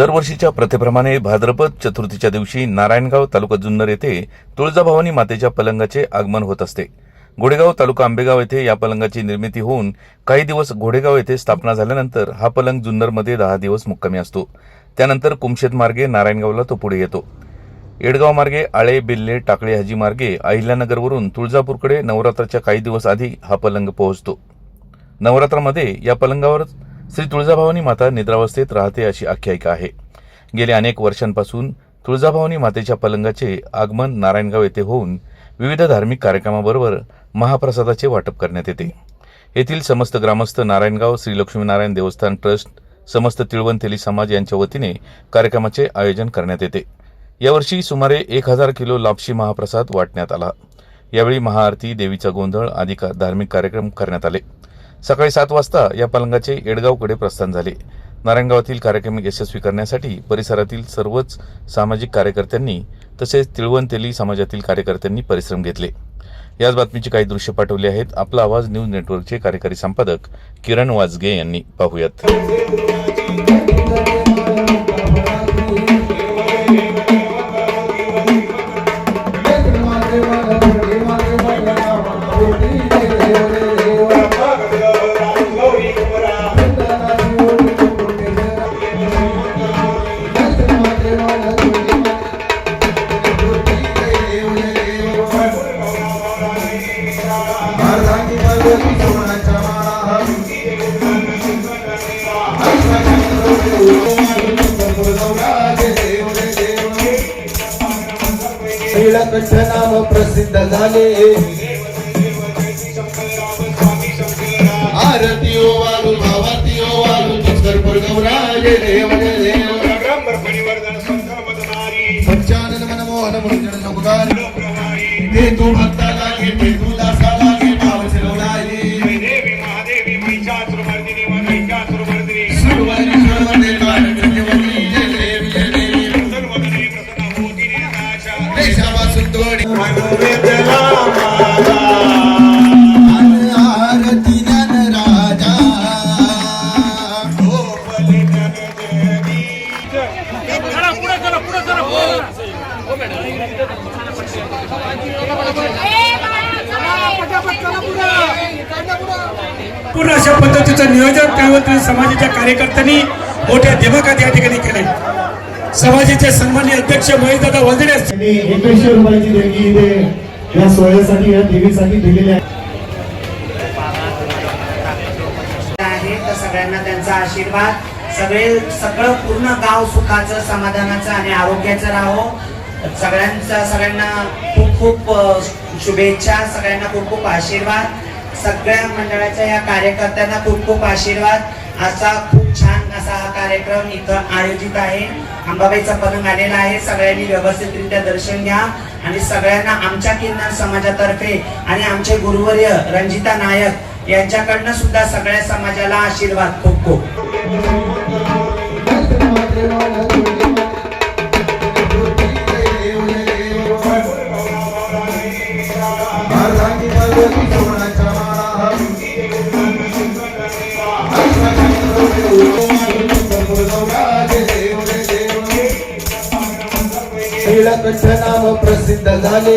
दरवर्षीच्या प्रथेप्रमाणे भाद्रपद चतुर्थीच्या दिवशी नारायणगाव तालुका जुन्नर येथे तुळजाभवानी मातेच्या पलंगाचे आगमन होत असते. घोडेगाव तालुका आंबेगाव येथे या पलंगाची निर्मिती होऊन काही दिवस घोडेगाव येथे स्थापना झाल्यानंतर हा पलंग जुन्नरमध्ये दहा दिवस मुक्कामी असतो. त्यानंतर कुमशेत मार्गे नारायणगावला तो पुढे येतो. येडगाव मार्गे आळे बिल्ले टाकळे हाजी मार्गे अहिल्यानगरवरून तुळजापूरकडे नवरात्राच्या काही दिवस आधी हा पलंग पोहोचतो. नवरात्रामध्ये या पलंगावर श्री तुळजाभवानी माता निद्रावस्थेत राहते अशी आख्यायिका आहे. गेल्या अनेक वर्षांपासून तुळजाभवानी मातेच्या पलंगाचे आगमन नारायणगाव येथे होऊन विविध धार्मिक कार्यक्रमाबरोबर महाप्रसादाचे वाटप करण्यात येते. येथील समस्त ग्रामस्थ नारायणगाव श्री लक्ष्मीनारायण देवस्थान ट्रस्ट समस्त तिळवंतेली समाज यांच्या वतीने कार्यक्रमाचे आयोजन करण्यात येते. यावर्षी सुमारे एक हजार किलो लापशी महाप्रसाद वाटण्यात आला. यावेळी महाआरती देवीचा गोंधळ आदी धार्मिक कार्यक्रम करण्यात आले. सकाळी सात वाजता या पलंगाचे येडगावकडे प्रस्थान झाले. नारायणगावातील कार्यक्रम यशस्वी करण्यासाठी परिसरातील सर्वच सामाजिक कार्यकर्त्यांनी तसेच तिळवंतेली समाजातील कार्यकर्त्यांनी परिश्रम घेतले. याच बातमीची काही दृश्य पाठवली आहेत. आपला आवाज न्यूज नेटवर्कचे कार्यकारी संपादक किरण वाजगे यांनी पाहूयात. श्रीलकंठ नाम प्रसिद्ध झाले. आरती ओ वालू भावाती ओ वालू चित्तरपूर गौराज देव देव पंचानन मनमोहन मुंजन सुखकारी ते तू भक्ता लागे ते तू दासा लागे भाव शिरवलाये देवी महादेवी महिषासुर देशापासून तोडी. पूर्ण अशा पद्धतीचं नियोजन त्यावर समाजाच्या कार्यकर्त्यांनी मोठ्या दिमाखात या ठिकाणी केले समाजाचे सन्मान्य अध्यक्ष महेशदादा वंजडे त्यांनी एकवीसशे रुपयाची देणगी इथे या सोहळ्यासाठी या देवीसाठी दिलेली आहे. तर सगळ्यांना त्यांचा आशीर्वाद. सगळे सगळं पूर्ण गाव सुखाचं समाधानाचं आणि आरोग्याचं राहो. सगळ्यांचा सगळ्यांना खूप खूप शुभेच्छा सगळ्यांना खूप खूप आशीर्वाद. सगळ्या मंडळाच्या या कार्यकर्त्यांना खूप खूप आशीर्वाद. असा असा हा कार्यक्रम इथं आयोजित आहे. अंबाबाईचा पलंग आलेला आहे. सगळ्यांनी व्यवस्थितरित्या दर्शन घ्या आणि सगळ्यांना आमच्या किन्नर समाजातर्फे आणि आमचे गुरुवर्य रंजिता नायक यांच्याकडनं सुद्धा सगळ्या समाजाला आशीर्वाद. खूप खूप. टिळक नाम प्रसिद्ध झाले.